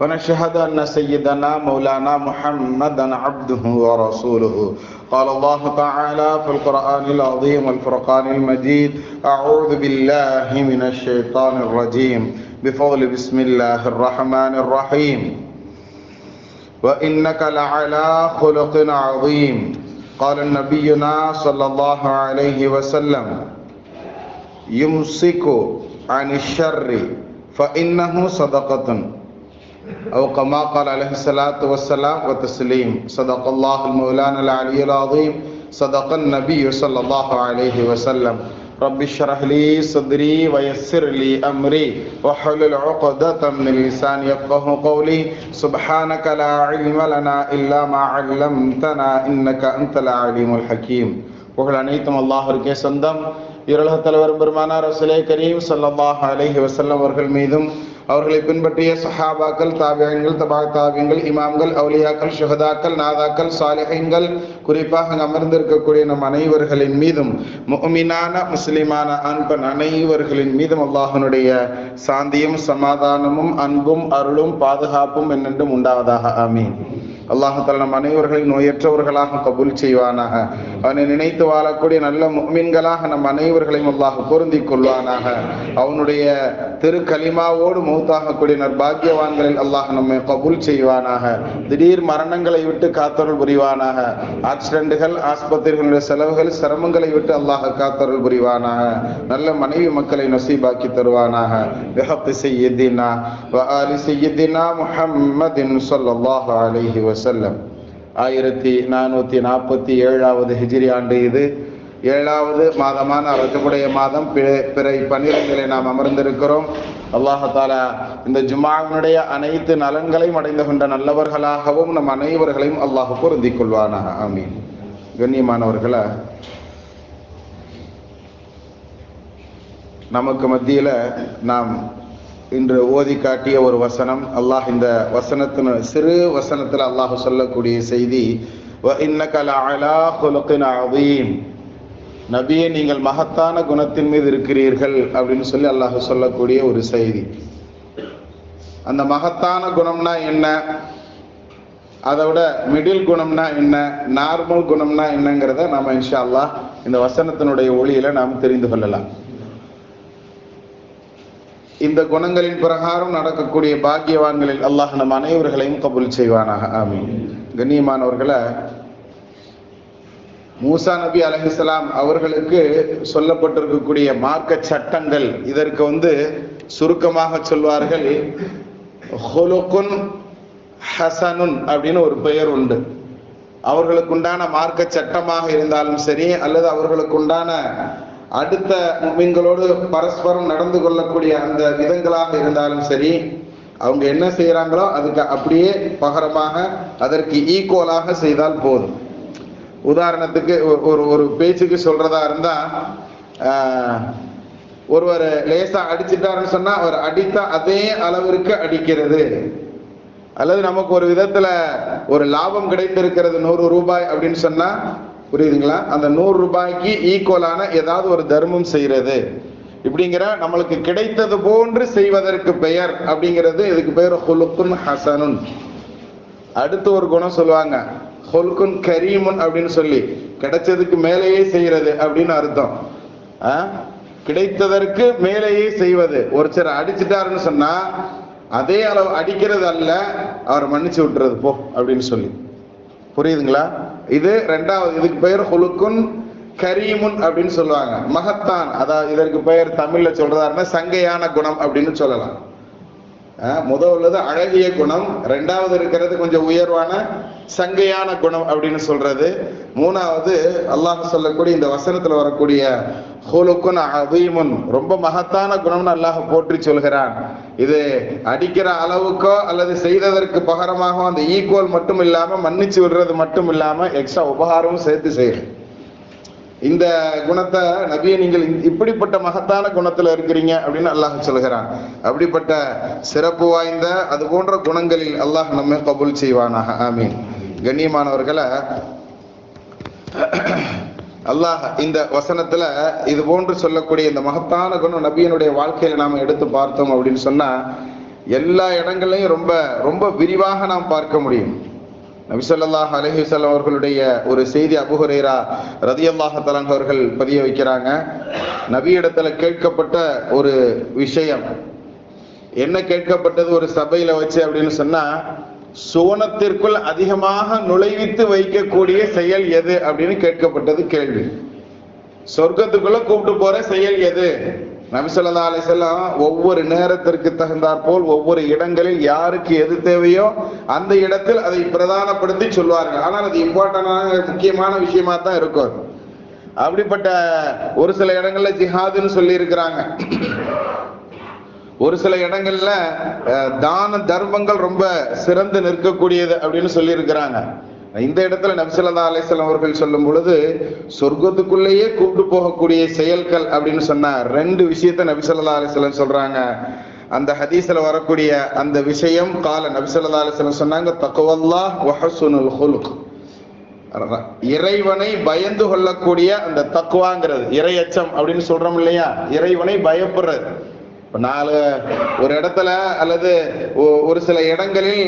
ونشهد أن سيدنا مولانا محمدا عبده ورسوله. قال الله تعالى في القرآن العظيم والفرقان المجيد أعوذ بالله من الشيطان الرجيم. بفضل بسم الله الرحمن الرحيم. وإنك لعلى خلق عظيم. قال نبينا صلى الله عليه وسلم يمسك عن الشر فإنه صدقة. أو كما قال عليه الصلاة والسلام وتسليم صدق الله المولانا العلي العظيم صدق النبي صلى الله عليه وسلم رب اشرح لي صدري ويسر لي أمري واحلل عقدة من اللسان يفقه قولي سبحانك لا علم لنا إلا ما علمتنا إنك أنت العليم الحكيم புகழ் அனைத்தும் அல்லாஹிற்கே சொந்தம் இருளக தலைவர் பெருமானார் ரசூலே கரீம் ஸல்லல்லாஹு அலைஹி வஸல்லம் அவர்கள் மீதும் அவர்களை பின்பற்றிய சஹாபாக்கள் தாபியங்கள் தபா தாபியங்கள் இமாம்கள் அவுலியாக்கள் ஷுஹதாக்கள் நாதாக்கள் சாலிஹீன்கள் குறிப்பாக அமர்ந்திருக்கக்கூடிய நம் அனைவர்களின் மீதும் முஃமினான முஸ்லிமான அன்பன் அனைவர்களின் மீதும் அல்லாஹனுடைய சாந்தியும் சமாதானமும் அன்பும் அருளும் பாதுகாப்பும் என்னென்றும் உண்டாவதாக. ஆமீன். அல்லாஹால நம் அனைவர்களை நோயற்றவர்களாக கபூல் செய்வானாக. அவனை நினைத்து வாழக்கூடிய நல்ல மீன்களாக நம் அனைவர்களையும் அல்லாஹ் பொருந்தி கொள்வானாக. அவனுடைய திருக்கலிமாவோடு மௌத்தாகக்கூடிய நற்பாக்கியவான்களில் அல்லாஹ் நம்மை கபூல் செய்வானாக. திடீர் மரணங்களை விட்டு காத்தருள் புரிவானாக. ஆக்சிடென்ட்டுகள் ஆஸ்பத்திரிகளுடைய செலவுகள் சிரமங்களை விட்டு அல்லாஹ் காத்தருள் புரிவானாக. நல்ல மனைவி மக்களை நசீபாக்கி தருவானாக. விஹப்தி செய்யதினா வ ஆலி செய்யதினா முஹம்மதின் ஸல்லல்லாஹு அலைஹி வஸல்லம். ஆயிரத்தி நானூற்றி நாற்பத்தி ஏழாவது ஹிஜிரி ஆண்டு இது. ஏழாவது மாதமான ரஜபுடைய மாதம் பிறை பன்னிரெண்டிலே நாம் அமர்ந்திருக்கிறோம். அல்லாஹாலா இந்த ஜுமாவினுடைய அனைத்து நலன்களையும் அடைந்து கொண்ட நல்லவர்களாகவும் நம் அனைவர்களையும் அல்லாஹ் பொருந்திக் கொள்வானாக. ஆமீன். கண்ணியமானவர்களை நமக்கு மத்தியில் நாம் இன்று ஓதி காட்டிய ஒரு வசனம். அல்லாஹ் இந்த வசனத்தின் சிறு வசனத்தில் அல்லாஹ் சொல்லக்கூடிய செய்தி நபியே நீங்கள் மகத்தான குணத்தின் மீது இருக்கிறீர்கள் அப்படின்னு சொல்லி அல்லாஹ் சொல்லக்கூடிய ஒரு செய்தி. அந்த மகத்தான குணம்னா என்ன? அதை விட மிடில் குணம்னா என்ன? நார்மல் குணம்னா என்னங்கிறத நாம இன்ஷா அல்லாஹ் இந்த வசனத்தினுடைய ஒளியில நாம் தெரிந்து கொள்ளலாம். இந்த குணங்களின் பிரகாரம் நடக்கக்கூடிய பாக்கியவான்களில் அல்லாஹ் நம் அனைவர்களையும் கபுல் செய்வானாக. ஆமீன். கண்ணியமானவர்களை மூசா நபி அலஹிஸ்லாம் அவர்களுக்கு சொல்லப்பட்டிருக்கக்கூடிய மார்க்க சட்டங்கள் இதற்கு வந்து சுருக்கமாக சொல்வார்கள் ஹொலுக்குன் ஹசனுன் அப்படின்னு ஒரு பெயர் உண்டு. அவர்களுக்கு உண்டான மார்க்க சட்டமாக இருந்தாலும் சரி அல்லது அவர்களுக்கு உண்டான அடுத்த மீன்களோடு பரஸ்பரம் நடந்து கொள்ளக்கூடிய அந்த விதங்களாக இருந்தாலும் சரி அவங்க என்ன செய்கிறாங்களோ அதுக்கு அப்படியே பகரமாக அதற்கு ஈக்குவலாக செய்தால் போதும். உதாரணத்துக்கு ஒரு ஒரு பேச்சுக்கு சொல்றதா இருந்தா ஒருவர் லேசா அடிச்சிட்டாருன்னு சொன்னா அவர் அடித்த அதே அளவிற்கு அடிக்கிறது. அல்லது நமக்கு ஒரு விதத்துல ஒரு லாபம் கிடைத்திருக்கிறது நூறு ரூபாய் அப்படின்னு சொன்னா புரியுதுங்களா? அந்த நூறு ரூபாய்க்கு ஈக்குவலான ஏதாவது ஒரு தர்மம் செய்யறது. இப்படிங்கிற நம்மளுக்கு கிடைத்தது போன்று செய்வதற்கு பெயர் அப்படிங்கிறது இதுக்கு பெயர் ஹுலுக்குன் ஹசனுன். அடுத்து ஒரு குணம் சொல்லுவாங்க. ஹொல்குன் கரீமுன் அப்படின்னு சொல்லி கிடைச்சதுக்கு மேலேயே செய்யறது அப்படின்னு அர்த்தம். கிடைத்ததற்கு மேலேயே செய்வது. ஒருத்தர் அடிச்சுட்டாருன்னு சொன்னா அதே அளவு அடிக்கிறது அல்ல அவர் மன்னிச்சு விட்டுறது போ அப்படின்னு சொல்லி. புரியுதுங்களா? இது ரெண்டாவது இதுக்கு பெயர் ஹொலுக்குன் கரீமுன் அப்படின்னு சொல்லுவாங்க. மகத்தான் அதாவது இதற்கு பெயர் தமிழ்ல சொல்றதா இருந்தா சங்கையான குணம் அப்படின்னு சொல்லலாம். முதல் உள்ளது அழகிய குணம் ரெண்டாவது இருக்கிறது கொஞ்சம் உயர்வான சங்கையான குணம் அப்படின்னு சொல்றது. மூணாவது அல்லாஹ் சொல்லக்கூடிய இந்த வசனத்துல வரக்கூடிய ஹோலுக்குன் அதீமுன் ரொம்ப மகத்தான குணம்னு அல்லாஹ் போற்றி சொல்கிறான். இது அடிக்கிற அளவுக்கோ அல்லது செய்ததற்கு பகரமாக அந்த ஈக்குவல் மட்டும் இல்லாம மன்னிச்சு விடுறது மட்டும் இல்லாம எக்ஸ்ட்ரா உபகாரமும் சேர்த்து செய்யுது இந்த குணத்தை நபியை நீங்கள் இப்படிப்பட்ட மகத்தான குணத்துல இருக்கிறீங்க அப்படின்னு அல்லாஹ் சொல்கிறான். அப்படிப்பட்ட சிறப்பு வாய்ந்த அது போன்ற குணங்களில் அல்லாஹ் நம்மை கபூல் செய்வானாக. ஆமீன். கண்ணியமானவர்களை அல்லாஹ் இந்த வசனத்துல இது போன்று சொல்லக்கூடிய இந்த மகத்தான குணம் நபியனுடைய வாழ்க்கையில நாம எடுத்து பார்த்தோம் அப்படின்னு சொன்னா எல்லா இடங்களையும் ரொம்ப ரொம்ப விரிவாக நாம் பார்க்க முடியும். நபிசல்லாஹ் அலஹிசல்லாம் அவர்களுடைய ஒரு செய்தி அபுஹுரேரா ரதியல்லாஹ ரலியல்லாஹு அவர்கள் பதிய வைக்கிறாங்க. நபியிடத்துல கேட்கப்பட்ட ஒரு விஷயம். என்ன கேட்கப்பட்டது ஒரு சபையில வச்சு அப்படின்னு சொன்னா சுவனத்திற்குள் அதிகமாக நுழைவித்து வைக்கக்கூடிய செயல் எது அப்படின்னு கேட்கப்பட்டது கேள்வி. சொர்க்கத்துக்குள்ள கூப்பிட்டு போற செயல் எது? நபி ஸல்லல்லாஹு ஒவ்வொரு நேரத்திற்கு தகுந்தாற் போல் ஒவ்வொரு இடங்களில் யாருக்கு எது தேவையோ அந்த இடத்தில் அதை பிரதானப்படுத்தி சொல்வார்கள். ஆனால் அது இம்பார்ட்டன்டான முக்கியமான விஷயமா தான் இருக்கும். அப்படிப்பட்ட ஒரு சில இடங்கள்ல ஜிஹாதுன்னு சொல்லி இருக்கிறாங்க ஒரு சில இடங்கள்ல அஹ், தான தர்மங்கள் ரொம்ப சிறந்து நிற்கக்கூடியது அப்படின்னு சொல்லி இருக்கிறாங்க இந்த இடத்துல நபிசல்லா அலிஸ்லாம் அவர்கள் சொல்லும் பொழுது சொர்க்கத்துக்குள்ளேயே கூப்பிட்டு போகக்கூடிய செயல்கள் அப்படின்னு சொன்னா ரெண்டு விஷயத்த நபிசல்லா அலிஸ்லாம் சொல்றாங்க. அந்த ஹதீஸ்ல வரக்கூடிய அந்த விஷயம் கால நபிசல்லா அலிஸ்லாம் சொன்னாங்க தக்குவல்லா வஹசுனுல் ஹுலுக். இறைவனை பயந்து கொள்ளக்கூடிய அந்த தக்குவாங்கிறது இறையச்சம் அப்படின்னு சொல்றோம் இல்லையா? இறைவனை பயப்படுறது. நாலு ஒரு இடத்துல அல்லது ஒரு சில இடங்களில்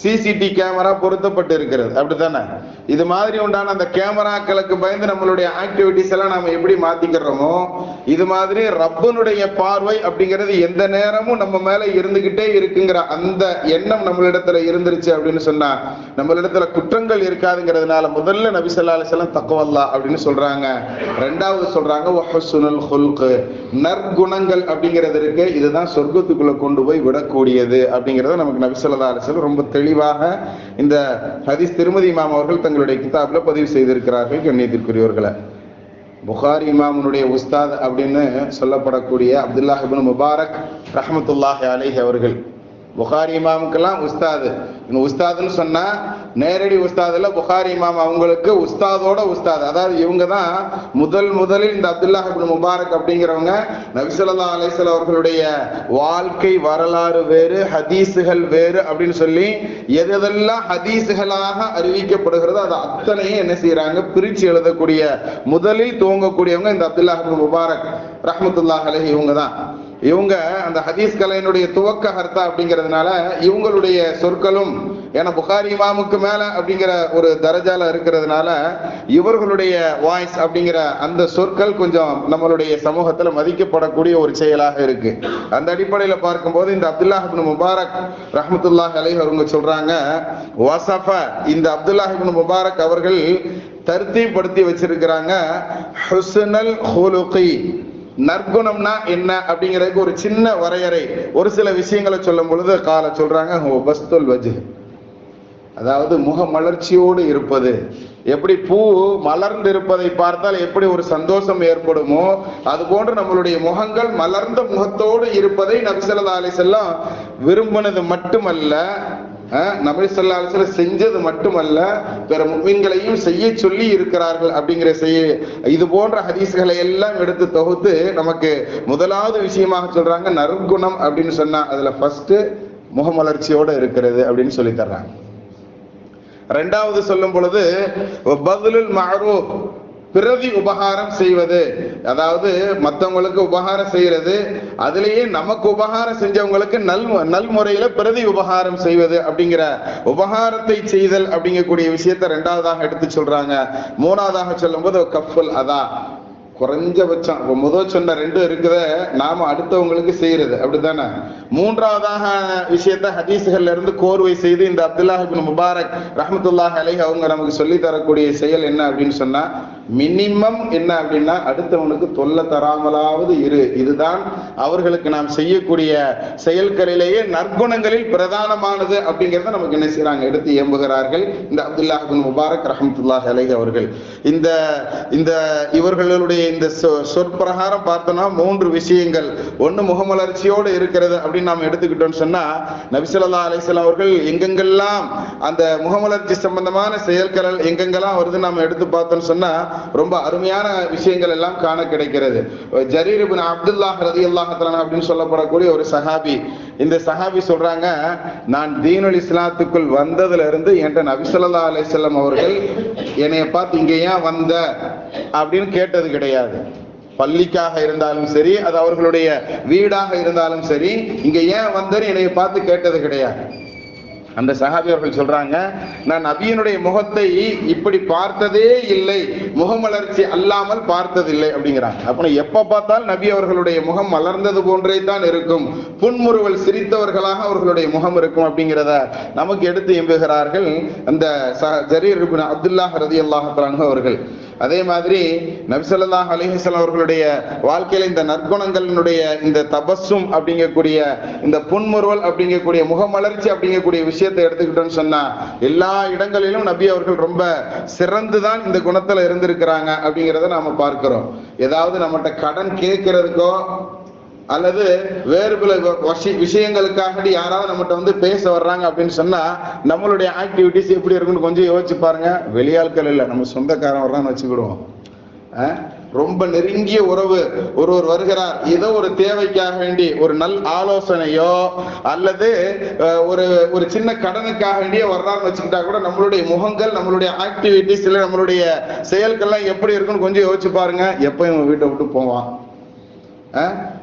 சிசிடி கேமரா பொருத்தப்பட்டு இருக்கிறது அப்படித்தானே? இது மாதிரி உண்டான அந்த கேமராக்களுக்கு பயந்து நம்மளுடைய ஆக்டிவிட்டிஸ் எல்லாம் நாம எப்படி மாத்திக்கிறோமோ இது மாதிரி ரப்பனுடைய பார்வை அப்படிங்கிறது எந்த நேரமும் நம்ம மேல இருந்துகிட்டே இருக்குங்கிற அந்த எண்ணம் நம்மளிடத்துல இருந்துருச்சு அப்படின்னு சொன்னா நம்மளிடத்துல குற்றங்கள் இருக்காதுங்கிறதுனால முதல்ல நபி ஸல்லல்லாஹு அலைஹி தக்குவல்லா அப்படின்னு சொல்றாங்க. ரெண்டாவது சொல்றாங்க வஹசுனுல் ஹொல்கு. நற்குணங்கள் அப்படிங்கிறது இருக்கு. இதுதான் சொர்க்கத்துக்குள்ள கொண்டு போய் விடக்கூடியது அப்படிங்கிறத நமக்கு நபி ஸல்லல்லாஹு ரொம்ப வஸல்லம் தெளிவாக இந்த ஹதீஸ் திருமதி இமாம் அவர்கள் தங்களுடைய கிதாபில் பதிவு செய்திருக்கிறார்கள் கண்ணியத்திற்குரியவர்களை. புகாரி இமாமனுடைய உஸ்தாத் அப்படின்னு சொல்லப்படக்கூடிய அப்துல்லாஹ் முபாரக் ரஹமத்துல்லாஹி அலேஹி அவர்கள் புகாரி இமாமுக்கெல்லாம் உஸ்தாது. இந்த உஸ்தாதுன்னு சொன்னால் நேரடி உஸ்தாதில் புகாரி இமாம் அவங்களுக்கு உஸ்தாதோட உஸ்தாது. அதாவது இவங்க தான் முதல் முதலில் இந்த அப்துல்லாஹ் இப்னு முபாரக் அப்படிங்கிறவங்க நபிசல்லா அலைஹிஸ்ஸலாம் அவர்களுடைய வாழ்க்கை வரலாறு வேறு ஹதீஸுகள் வேறு அப்படின்னு சொல்லி எதெல்லாம் ஹதீஸுகளாக அறிவிக்கப்படுகிறதோ அது அத்தனையும் என்ன செய்கிறாங்க பிரித்து எழுதக்கூடிய முதலில் துவங்கக்கூடியவங்க இந்த அப்துல்லாஹ் இப்னு முபாரக் ரஹ்மத்துல்லாஹ் அலஹி இவங்க தான். இவங்க அந்த ஹதீஸ் கலையினுடைய துவக்க ஹர்த்தா அப்படிங்கிறதுனால இவங்களுடைய சொற்களும் ஏன்னா புகாரி இமாமுக்கு மேல அப்படிங்கிற ஒரு தரஜால இருக்கிறதுனால இவர்களுடைய வாய்ஸ் அப்படிங்கிற அந்த சொற்கள் கொஞ்சம் நம்மளுடைய சமூகத்துல மதிக்கப்படக்கூடிய ஒரு செயலாக இருக்கு. அந்த அடிப்படையில பார்க்கும்போது இந்த அப்துல்லாஹிபின் முபாரக் ரஹமத்துல்லாஹ் அலை அவங்க சொல்றாங்க வசஃப இந்த அப்துல்லாஹிபின் முபாரக் அவர்கள் தருத்திப்படுத்தி வச்சிருக்கிறாங்க ஹுஸ்னல் ஹுலுகி. நற்குணம்னா என்ன அப்படிங்கிறதுக்கு ஒரு சின்ன வரையறை ஒரு சில விஷயங்களை சொல்லும் பொழுது கால சொல்றாங்க பஸ்துல் வஜ் அதாவது முக மலர்ச்சியோடு இருப்பது. எப்படி பூ மலர்ந்து இருப்பதை பார்த்தால் எப்படி ஒரு சந்தோஷம் ஏற்படுமோ அது போன்று நம்மளுடைய முகங்கள் மலர்ந்த முகத்தோடு இருப்பதை நபிசல்லா அலிசல்லாம் விரும்பினது மட்டுமல்ல நபி ஸல்லல்லாஹு செஞ்சது மட்டுமல்ல பிற முஃமின்களையும் செய்ய சொல்லி இருக்கிறார்கள் அப்படிங்கிற செய்ய இது போன்ற ஹதீஸ்களை எல்லாம் எடுத்து தொகுத்து நமக்கு முதலாவது விஷயமாக சொல்றாங்க நற்குணம் அப்படின்னு சொன்னா அதுல ஃபர்ஸ்ட் முகமலர்ச்சியோட இருக்கிறது அப்படின்னு சொல்லி தர்றாங்க. ரெண்டாவது சொல்லும் பொழுது பதுலுல் மஅரூப் பிரதி உபகாரம் செய்வது. அதாவது மத்தவங்களுக்கு உபகாரம் செய்யறது அதுலயே நமக்கு உபகாரம் செஞ்சவங்களுக்கு நல் நல்முறையில பிரதி உபகாரம் செய்வது அப்படிங்கிற உபகாரத்தை செய்தல் அப்படிங்கக்கூடிய விஷயத்தை ரெண்டாவதாக எடுத்து சொல்றாங்க. மூணாவதாக சொல்லும்போது கஃபுல் அதா. குறைஞ்சபட்சம் இப்ப முதல் சொன்ன ரெண்டு இருக்குத நாம அடுத்தவங்களுக்கு செய்யறது. அப்படித்தானே? மூன்றாவதாக விஷயத்த ஹதீஸ்கள்ல இருந்து கோர்வை செய்து இந்த அப்துல்லாஹ் முபாரக் ரஹமத்துல்லாஹ் அலை அவங்க நமக்கு சொல்லி தரக்கூடிய செயல் என்ன அப்படின்னு சொன்னா மினிமம் என்ன அப்படின்னா அடுத்தவனுக்கு தொல்லை தராமலாவது இரு. இதுதான் அவர்களுக்கு நாம் செய்யக்கூடிய செயல்களிலேயே நற்குணங்களில் பிரதானமானது அப்படிங்கிறத நமக்கு என்ன செய்யறாங்க எடுத்து ஏம்புகிறார்கள். இந்த அப்துல்லாஹின் முபாரக் ரஹமத்துல்லாஹ் அலை அவர்கள். இந்த இந்த இவர்களுடைய இந்த சொ- சொற்பிரகாரம் பார்த்தோம்னா மூன்று விஷயங்கள். ஒன்று முகமலர்ச்சியோடு இருக்கிறது அப்படின்னு நாம் எடுத்துக்கிட்டோம்னு சொன்னா நபிசல்லா அலிஸ்லாம் அவர்கள் எங்கெங்கெல்லாம் அந்த முகமலர்ச்சி சம்பந்தமான செயல்கள் எங்கெங்கெல்லாம் வருது நாம் எடுத்து பார்த்தோம்னு சொன்னா ரொம்ப அருமையான விஷயங்கள் எல்லாம் காண கிடைக்கிறது. ஜரீர்பின் அப்துல்லாஹ் ரலியல்லாஹு அப்படின்னு சொல்லப்படக்கூடிய ஒரு சஹாபி. இந்த சஹாபி சொல்றாங்க நான் தீனுல் இஸ்லாத்துக்குள் வந்ததுல இருந்து என்கிட்ட நபிசல்லா அலிசல்லம் அவர்கள் என்னைய பார்த்து இங்க ஏன் வந்த? அப்படின்னு கேட்டது கிடையாது. பள்ளிக்காக இருந்தாலும் சரி அது அவர்களுடைய வீடாக இருந்தாலும் சரி இங்க ஏன் வந்தேன்னு என்னைய பார்த்து கேட்டது கிடையாது. அந்த சஹாபி அவர்கள் சொல்றாங்க நான் நபியினுடைய முகத்தை இப்படி பார்த்ததே இல்லை முகமலர்ச்சி அல்லாமல் பார்த்ததில்லை அப்படிங்கிறாங்க. அப்ப எப்ப பார்த்தாலும் நபி அவர்களுடைய முகம் மலர்ந்தது போன்றே தான் இருக்கும். புன்முறுவல் சிரித்தவர்களாக அவர்களுடைய முகம் இருக்கும் அப்படிங்கிறத நமக்கு எடுத்து எம்புகிறார்கள் அந்த ஜரீர் அப்துல்லாஹ் ரதி அல்லாஹ் அவர்கள். அதே மாதிரி நபிசல்லாஹ் அலிஹசன் அவர்களுடைய வாழ்க்கையில இந்த நற்குணங்களினுடைய இந்த தபஸும் அப்படிங்கக்கூடிய இந்த புன்முறுவல் அப்படிங்கக்கூடிய முகமலர்ச்சி அப்படிங்கக்கூடிய விஷயத்தை எடுத்துக்கிட்டோம்னு சொன்னா எல்லா இடங்களிலும் நபி அவர்கள் ரொம்ப சிறந்துதான் இந்த குணத்துல இருந்திருக்கிறாங்க அப்படிங்கிறத நாம பார்க்கிறோம். ஏதாவது நம்மகிட்ட கடன் கேட்கறதுக்கோ அல்லது வேறு பல விஷயங்களுக்காக யாராவது நம்மகிட்ட வந்து பேச வர்றாங்க அப்படின்னு சொன்னா நம்மளுடைய ஆக்டிவிட்டிஸ் எப்படி இருக்குன்னு கொஞ்சம் யோசிச்சு பாருங்க. வெளியாட்கள் இல்லை நம்ம சொந்தக்காரன் வர்றான்னு வச்சுக்கிடுவோம். ரொம்ப நெருங்கிய உறவு ஒருவர் வருகிறார். ஏதோ ஒரு தேவைக்காக வேண்டி ஒரு நல் ஆலோசனையோ அல்லது ஒரு ஒரு சின்ன கடனுக்காக வேண்டியோ வர்றாருன்னு வச்சுக்கிட்டா கூட நம்மளுடைய முகங்கள் நம்மளுடைய ஆக்டிவிட்டிஸ் இல்லை நம்மளுடைய செயல்கள்லாம் எப்படி இருக்குன்னு கொஞ்சம் யோசிச்சு பாருங்க. எப்போ இவன் வீட்டை விட்டு போவான்.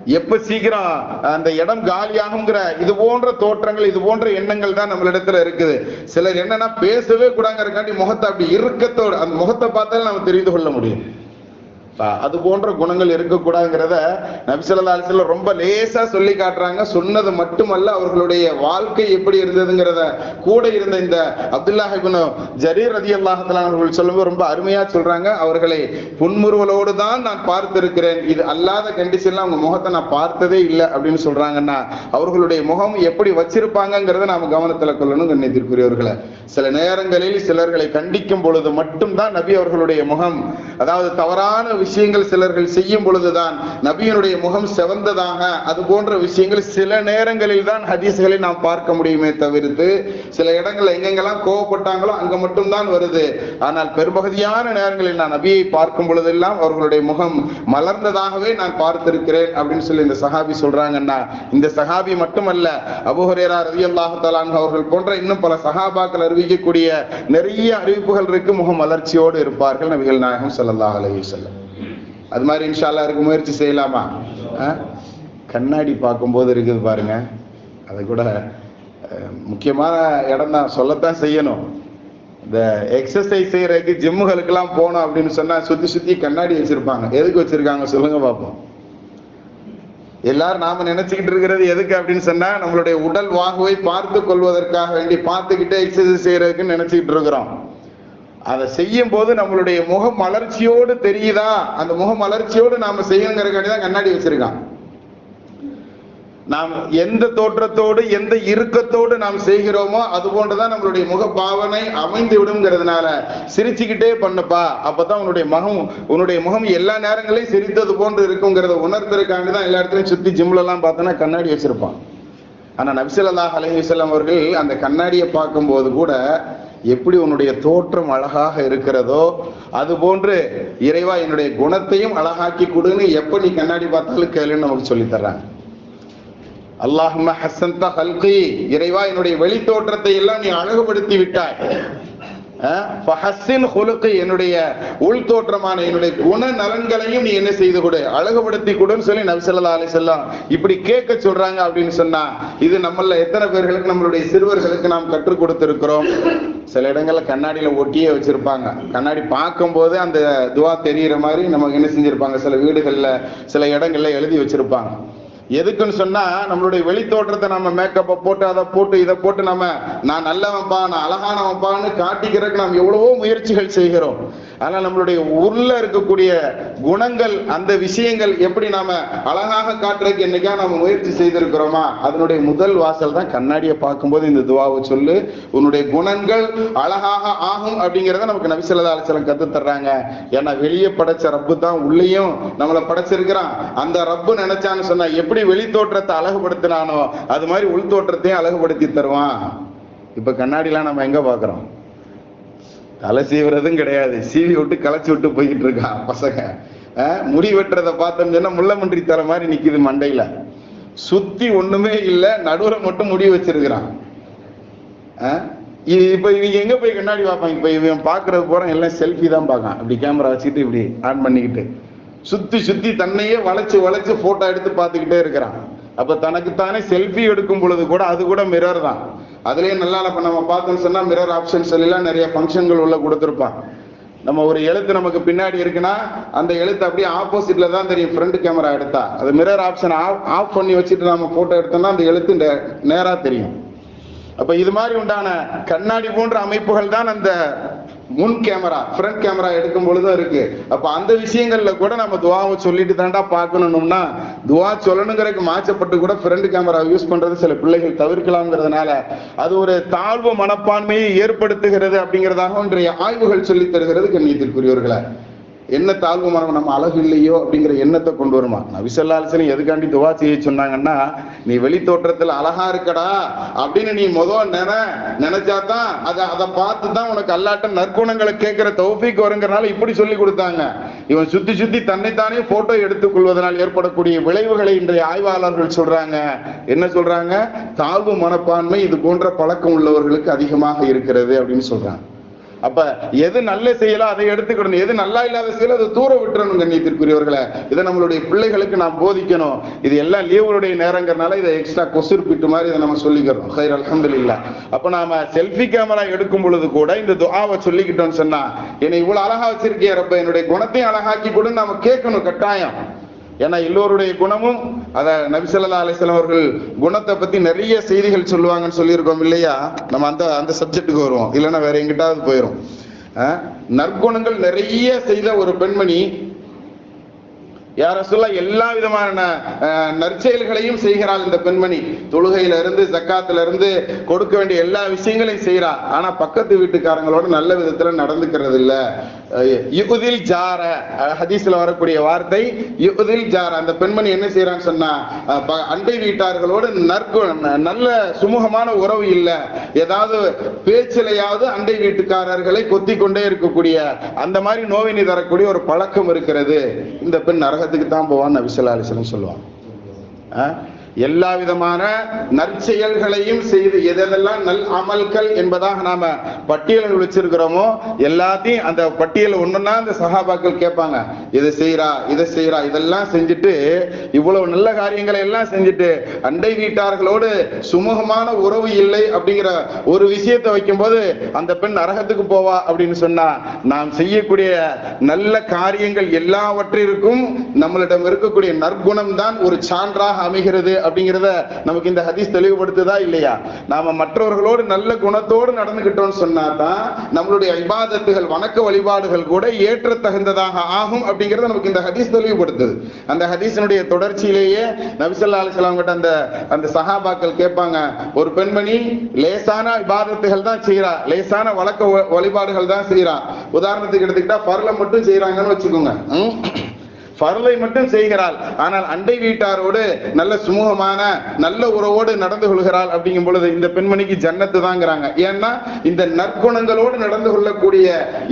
எப்ப சீக்கிரம் அந்த இடம் காலியாகுங்கிற இது போன்ற தோற்றங்கள் இது போன்ற எண்ணங்கள் தான் நம்மளிடத்துல இருக்குது. சிலர் என்னன்னா பேசவே கூடாங்கிறக்காண்டி முகத்தை அப்படி இறுக்கத்தோடு அந்த முகத்தை பார்த்தாலே நம்ம தெரிந்து கொள்ள முடியும். அது போன்ற குணங்கள் இருக்கக்கூடாதுங்கிறத நபிசல்லா அலிஸ்லாம் ரொம்ப லேசா சொல்லி காட்டுறாங்க. சொன்னது மட்டுமல்ல அவர்களுடைய வாழ்க்கை எப்படி இருந்ததுங்கிறத கூட இருந்த இந்த அப்துல்லாஹ் ஜரீர் ரதி அவர்கள் சொல்லும்போது ரொம்ப அருமையா சொல்றாங்க. அவர்களை புன்முறுவலோடு தான் நான் பார்த்திருக்கிறேன். இது அல்லாத கண்டிஷன்ல அவங்க முகத்தை நான் பார்த்ததே இல்லை அப்படின்னு சொல்றாங்கன்னா அவர்களுடைய முகம் எப்படி வச்சிருப்பாங்கிறத நாம கவனத்துல கொள்ளணும் கண்ணியத்திற்குரியவர்களை. சில நேரங்களில் சிலர்களை கண்டிக்கும் பொழுது மட்டும்தான் நபி அவர்களுடைய முகம் அதாவது தவறான விஷயம் விஷயங்கள் சிலர்கள் செய்யும் பொழுதுதான் நபியினுடைய முகம் செவந்ததாக அது போன்ற விஷயங்கள் சில நேரங்களில் தான் ஹதீஸ்களை நாம் பார்க்க முடியுமே தவிர்த்து சில இடங்களில் எங்கெங்கெல்லாம் கோவப்பட்டாங்களோ அங்க மட்டும்தான் வருது. ஆனால் பெரும்பகுதியான நேரங்களில் நான் நபியை பார்க்கும் பொழுதெல்லாம் அவர்களுடைய முகம் மலர்ந்ததாகவே நான் பார்த்திருக்கிறேன் அப்படின்னு சொல்லி இந்த சஹாபி சொல்றாங்கன்னா இந்த சஹாபி மட்டுமல்ல அபுஹரேரா ரவி அல்லாஹாலான் அவர்கள் போன்ற இன்னும் பல சஹாபாக்கள் அறிவிக்கக்கூடிய நிறைய அறிவிப்புகள் இருக்கு. முகம் மலர்ச்சியோடு இருப்பார்கள். நபிகள் நாயகம் ஸல்லல்லாஹு அலைஹி வஸல்லம். அது மாதிரி இன்ஷால்லா இருக்கு முயற்சி செய்யலாமா? ஆ? கண்ணாடி பார்க்கும்போது இருக்குது பாருங்க. அது கூட முக்கியமான இடம் தான். சொல்லத்தான் செய்யணும். இந்த எக்ஸசைஸ் செய்யறதுக்கு ஜிம்முகளுக்கெல்லாம் போனோம் அப்படின்னு சொன்னா சுத்தி சுத்தி கண்ணாடி வச்சிருப்பாங்க. எதுக்கு வச்சிருக்காங்க சொல்லுங்க பார்ப்போம் எல்லாரும் நாம நினைச்சுக்கிட்டு இருக்கிறது எதுக்கு அப்படின்னு சொன்னா நம்மளுடைய உடல் வாகுவை பார்த்து கொள்வதற்காக வேண்டி பார்த்துக்கிட்டே எக்ஸசைஸ் செய்யறதுக்குன்னு நினைச்சுக்கிட்டு இருக்கிறோம். அதை செய்யும் போது நம்மளுடைய முக மலர்ச்சியோடு தெரியுதா? அந்த முக மலர்ச்சியோடு நாம செய்யணுங்கிறக்காண்டி தான் கண்ணாடி வச்சிருக்கான். நாம் எந்த தோற்றத்தோடு எந்த இறுக்கத்தோடு நாம் செய்கிறோமோ அது போன்றுதான் நம்மளுடைய முக பாவனை அமைந்து விடுங்கிறதுனால சிரிச்சுக்கிட்டே பண்ணுப்பா. அப்பதான் உன்னுடைய முகம் உன்னுடைய முகம் எல்லா நேரங்களையும் சிரித்தது போன்று இருக்குங்கிறத உணர்த்துறதுக்காண்டி தான் எல்லா இடத்துலயும் சுத்தி ஜிம்ல எல்லாம் பார்த்தோன்னா கண்ணாடி வச்சிருப்பான். ஆனா நபிசல்லா அலைஹிஸ்ஸலாம் அவர்கள் அந்த கண்ணாடியை பார்க்கும்போது கூட எப்படி உன்னுடைய தோற்றம் அழகாக இருக்கிறதோ அது போன்று இறைவா என்னுடைய குணத்தையும் அழகாக்கி கொடுன்னு எப்ப நீ கண்ணாடி பார்த்தாலும் கேளுன்னு நமக்கு சொல்லித் தர்றாங்க. அல்லாஹ் ஹல்கி. இறைவா என்னுடைய வெளி தோற்றத்தை எல்லாம் நீ அழகுபடுத்தி விட்டாய். என்னுடைய உள் தோற்றமான என்னுடைய குண நலன்களையும் நீ என்ன செய்து கொடு. அழகுபடுத்தி கொடுன்னு சொல்லி நபி அலி அலைஹி இப்படி கேட்க சொல்றாங்க அப்படின்னு சொன்னா இது நம்மள எத்தனை பேர்களுக்கு நம்மளுடைய சிறுவர்களுக்கு நாம் கற்றுக் கொடுத்திருக்கிறோம்? சில இடங்கள்ல கண்ணாடியில ஒட்டியே வச்சிருப்பாங்க. கண்ணாடி பார்க்கும்போது அந்த துவா தெரியிற மாதிரி நமக்கு என்ன செஞ்சிருப்பாங்க? சில வீடுகள்ல சில இடங்கள்ல எழுதி வச்சிருப்பாங்க. எதுக்குன்னு சொன்னா நம்மளுடைய வெளி தோற்றத்தை நம்ம மேக்கப்பை போட்டு அதை போட்டு இதை போட்டு நம்ம நான் நல்லவன்ப்பா நான் அழகானவன்ப்பான்னு காட்டிக்கிறதுக்கு நாம் எவ்வளவோ முயற்சிகள் செய்கிறோம். ஆனால் நம்மளுடைய உள்ள இருக்கக்கூடிய குணங்கள் அந்த விஷயங்கள் எப்படி நாம அழகாக காட்டுறதுக்கு என்னைக்கா நாம முயற்சி செய்திருக்கிறோமா? அதனுடைய முதல் வாசல் தான் கண்ணாடியை பார்க்கும்போது இந்த துவாவை சொல்லு. உன்னுடைய குணங்கள் அழகாக ஆகும் அப்படிங்கிறத நமக்கு நபிசல்லா அலிசலம் கத்து தர்றாங்க. ஏன்னா வெளியே படைச்ச ரப்பு தான் உள்ளேயும் நம்மளை படைச்சிருக்கிறான். அந்த ரப்பு நினைச்சான்னு சொன்னா எப்படி வெளி தோற்றத்தை அழகுபடுத்தினானோ அது மாதிரி உள் தோற்றத்தையும் அழகுபடுத்தி தருவான். இப்ப கண்ணாடிலாம் நம்ம எங்க பாக்குறோம்? தலை சீவுறதும் கிடையாது. சீவி விட்டு களைச்சி விட்டு போய்கிட்டு இருக்கான் பசங்க. முடி வெட்டுறதை பார்த்தோம்னு சொன்னா முள்ளமன்றி தர மாதிரி நிக்குது மண்டையில. சுத்தி ஒண்ணுமே இல்ல நடுவுல மட்டும் முடி வச்சிருக்கிறான். இது இப்ப இவங்க எங்க போய் கண்ணாடி பார்ப்பாங்க? இப்ப இவன் பாக்குறது போற எல்லாம் செல்ஃபி தான் பார்க்கான். இப்படி கேமரா வச்சுக்கிட்டு இப்படி ஆன் பண்ணிக்கிட்டு. சுத்தி சுத்தி தன்னையே வளைச்சு வளைச்சு போட்டோ எடுத்து பார்த்துக்கிட்டே இருக்கிறான். அப்ப தனக்குத்தானே செல்ஃபி எடுக்கும் பொழுது கூட அது கூட மிரர் தான். அதுலயே நல்லா இப்ப நம்ம பார்த்தோம்னு சொன்னா மிரர் ஆப்ஷன்ஸ் எல்லாம் நிறைய ஃபங்க்ஷன்கள் உள்ள கொடுத்துருப்பான். நம்ம ஒரு எழுத்து நமக்கு பின்னாடி இருக்குன்னா அந்த எழுத்து அப்படியே ஆப்போசிட்ல தான் தெரியும் ஃப்ரண்ட் கேமரா எடுத்தா. அது மிரர் ஆப்ஷன் ஆஃப் பண்ணி வச்சுட்டு நம்ம போட்டோ எடுத்தோம்னா அந்த எழுத்து நே- நேரா தெரியும். அப்ப இது மாதிரி உண்டான கண்ணாடி போன்ற அமைப்புகள் தான் அந்த முன் கேமரா ஃப்ரண்ட் கேமரா எடுக்கும் பொழுதும் இருக்கு. அப்ப அந்த விஷயங்கள்ல கூட நம்ம துவாவை சொல்லிட்டு தாண்டா பார்க்கணும்னா துவா சொல்லணுங்கிறதுக்கு மாற்றப்பட்டு கூட ஃப்ரண்ட் கேமரா யூஸ் பண்றது சில பிள்ளைகள் தவிர்க்கலாம்ங்கிறதுனால அது ஒரு தாழ்வு மனப்பான்மையை ஏற்படுத்துகிறது அப்படிங்கிறதாக இன்றைய ஆய்வுகள் சொல்லி தருகிறது கண்ணியத்திற்குரியவர்களை. என்ன தாழ்வு மரம் நம்ம அழகு இல்லையோ அப்படிங்கிற எண்ணத்தை கொண்டு வருமா? நபிசல்லாசனம் எதுக்காண்டி துவா செய்ய சொன்னாங்கன்னா நீ வெளி தோற்றத்தில் அழகா இருக்கடா அப்படின்னு நீ முதல் நினை நினைச்சாதான் அதை அதை பார்த்து தான் உனக்கு அல்லாட்ட நற்குணங்களை கேட்கிற தௌஃபிக் வருங்கிறனால இப்படி சொல்லி கொடுத்தாங்க. இவன் சுத்தி சுத்தி தன்னைத்தானே போட்டோ எடுத்துக் கொள்வதனால் ஏற்படக்கூடிய விளைவுகளை இன்றைய ஆய்வாளர்கள் சொல்றாங்க. என்ன சொல்றாங்க? தாழ்வு மனப்பான்மை இது போன்ற பழக்கம் உள்ளவர்களுக்கு அதிகமாக இருக்கிறது அப்படின்னு சொல்றாங்க. அப்ப எது நல்ல செயலோ அதை எடுத்துக்கிடணும் எது நல்லா இல்லாத செயலோ அதை தூர விட்டுறணும் கண்ணியத்திற்குரியவர்களை. இதை நம்மளுடைய பிள்ளைகளுக்கு நாம் போதிக்கணும். இது எல்லாம் லீவுடைய நேரங்கிறனால இதை எக்ஸ்ட்ரா கொசுர் பிட்டு மாதிரி இதை நம்ம சொல்லிக்கிறோம். ஹைர் அல்ஹம்துலில்லா. அப்ப நாம செல்ஃபி கேமரா எடுக்கும் பொழுது கூட இந்த துஆவை சொல்லிக்கிட்டோம்னு சொன்னா என்னை இவ்வளவு அழகா வச்சிருக்கேன் ரப்ப என்னுடைய குணத்தையும் அழகாக்கி கூட நாம கேட்கணும் கட்டாயம். ஏன்னா எல்லோருடைய குணமும் அத நபிசல்லா அலிஸ்லாம் அவர்கள் குணத்தை பத்தி நிறைய செய்திகள் சொல்லுவாங்கன்னு சொல்லியிருக்கோம் இல்லையா? நம்ம அந்த அந்த சப்ஜெக்ட்டுக்கு வருவோம். இல்லைன்னா வேற எங்கிட்டாவது போயிடும் நற்குணங்கள் நிறைய செய்த ஒரு பெண்மணி யார சொல்ல எல்லா விதமான நற்செயல்களையும் செய்கிறாள் இந்த பெண்மணி. தொழுகையில இருந்து ஜக்காத்துல இருந்து கொடுக்க வேண்டிய எல்லா விஷயங்களையும் செய்யறா ஆனா பக்கத்து வீட்டுக்காரங்களோட நல்ல விதத்துல நடந்துக்கிறது இல்ல. யுகுதில் ஜார ஹதீஸ்ல வரக்கூடிய வார்த்தை யுகுதில் ஜார. அந்த பெண்மணி என்ன செய்யறான்னு சொன்னா அண்டை வீட்டார்களோடு நற்கு நல்ல சுமூகமான உறவு இல்ல. ஏதாவது பேச்சிலையாவது அண்டை வீட்டுக்காரர்களை கொத்தி கொண்டே இருக்கக்கூடிய அந்த மாதிரி நோவினை தரக்கூடிய ஒரு பழக்கம் இருக்கிறது. இந்த பெண் நரகத்துக்கு தான் போவான்னு நபிசல்லா அலிஸ்லம் சொல்லுவாங்க ஆ? எல்லா விதமான நற்செயல்களையும் செய்து எதெல்லாம் நல் அமல்கள் என்பதாக நாம பட்டியலில் வச்சிருக்கிறோமோ எல்லாத்தையும் அந்த பட்டியல் ஒண்ணுன்னா அந்த சகாபாக்கள் கேட்பாங்க இதை செய்யறா இதை செய்றா இதெல்லாம் செஞ்சுட்டு இவ்வளவு நல்ல காரியங்களை எல்லாம் செஞ்சுட்டு அண்டை வீட்டார்களோடு சுமூகமான உறவு இல்லை அப்படிங்கிற ஒரு விஷயத்தை வைக்கும்போது அந்த பெண் நரகத்துக்கு போவா அப்படின்னு சொன்னா நாம் செய்யக்கூடிய நல்ல காரியங்கள் எல்லாவற்றிற்கும் நம்மளிடம் இருக்கக்கூடிய நற்குணம் தான் ஒரு சான்றாக அமைகிறது அப்படிங்கிறத நமக்கு இந்த ஹதீஸ் தெளிவுபடுத்துதா இல்லையா? நாம மற்றவர்களோடு நல்ல குணத்தோடு நடந்துகிட்டோம்னு சொன்னா தான் நம்மளுடைய இபாதத்துகள் வணக்க வழிபாடுகள் கூட ஏற்ற தகுந்ததாக ஆகும் அப்படிங்கிறத நமக்கு இந்த ஹதீஸ் தெளிவுபடுத்துது. அந்த ஹதீஸினுடைய தொடர்ச்சியிலேயே நபிசல்லா அலிஸ்லாம் கிட்ட அந்த அந்த சஹாபாக்கள் கேட்பாங்க ஒரு பெண்மணி லேசான இபாதத்துகள் தான் செய்யறா லேசான வழக்க வ- வழிபாடுகள் தான் செய்யறா உதாரணத்துக்கு எடுத்துக்கிட்டா பரல மட்டும் செய்யறாங்கன்னு வச்சுக்கோங்க. பரலை மட்டும் செய்கிறாள். ஆனால் அண்டை வீட்டாரோடு நல்ல சுமூகமான நல்ல உறவோடு நடந்து கொள்கிறாள் அப்படிங்கும் பொழுது இந்த பெண்மணிக்கு ஜன்னத்து தாங்கிறாங்க. ஏன்னா இந்த நற்குணங்களோடு நடந்து கொள்ளக்கூடிய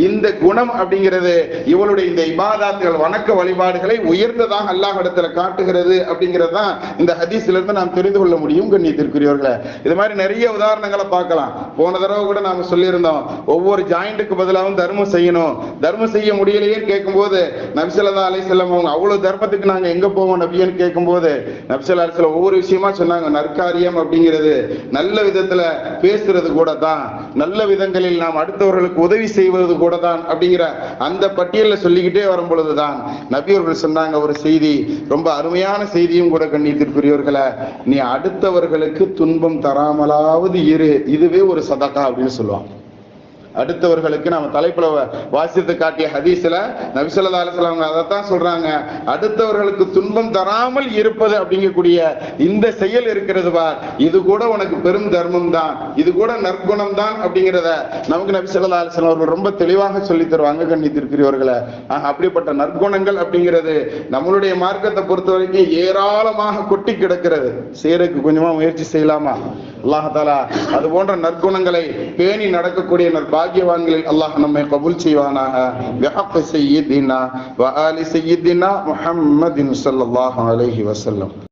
இந்த குணம் அப்படிங்கிறது இவளுடைய இந்த இபாதாத்துகள் வணக்க வழிபாடுகளை உயர்ந்ததாக அல்லாஹ் இடத்துல காட்டுகிறது அப்படிங்கிறது தான் இந்த ஹதீஸ்ல இருந்து நாம் தெரிந்து கொள்ள முடியும் கண்ணியத்திற்குரியவர்களை. இது மாதிரி நிறைய உதாரணங்களை பார்க்கலாம். போன தடவை கூட நாம சொல்லியிருந்தோம் ஒவ்வொரு ஜாயிண்ட்டுக்கு பதிலாகவும் தர்மம் செய்யணும். தர்மம் செய்ய முடியலையே கேட்கும்போது நபிசல்லா செல்லம் அவங்க அவ்வளவு தர்மத்துக்கு நாங்க எங்க போவோம் நபியன்னு கேட்கும்போது நப்சல் அரசுல ஒவ்வொரு விஷயமா சொன்னாங்க. நற்காரியம் அப்படிங்கிறது நல்ல விதத்துல பேசுறது கூட தான் நல்ல விதங்களில் நாம் அடுத்தவர்களுக்கு உதவி செய்வது கூட தான் அப்படிங்கிற அந்த பட்டியல சொல்லிக்கிட்டே வரும் பொழுதுதான் நபியவர்கள் சொன்னாங்க ஒரு செய்தி. ரொம்ப அருமையான செய்தியும் கூட கண்ணியத்திற்குரியவர்களை நீ அடுத்தவர்களுக்கு துன்பம் தராமலாவது இரு. இதுவே ஒரு சதகா அப்படின்னு சொல்லுவாங்க. அடுத்தவர்களுக்கு நம்ம தலைப்புல வாசித்து காட்டிய ஹதீஸ்ல நபிசல்லா அலிஸ்லாம் அவங்க அதைத்தான் சொல்றாங்க. அடுத்தவர்களுக்கு துன்பம் தராமல் இருப்பது அப்படிங்கக்கூடிய இந்த செயல் இருக்கிறது பார். இது கூட உனக்கு பெரும் தர்மம் தான். இது கூட நற்குணம் தான் அப்படிங்கிறத நமக்கு நபிசல்லா ஸல்லல்லாஹு அவர்கள் ரொம்ப தெளிவாக சொல்லி தருவாங்க கண்ணித்திருக்கிறவர்களை ஆக, அப்படிப்பட்ட நற்குணங்கள் அப்படிங்கிறது நம்மளுடைய மார்க்கத்தை பொறுத்த வரைக்கும் ஏராளமாக கொட்டி கிடக்கிறது. செய்யறதுக்கு கொஞ்சமா முயற்சி செய்யலாமா? அல்லாஹ் தாலா அது போன்ற நற்குணங்களை பேணி நடக்கக்கூடிய நற்பாகியவான்களில் அல்லாஹ் நம்மை கபூல் செய்வானாக بحق سيدنا وآل سيدنا محمد صلى الله عليه وسلم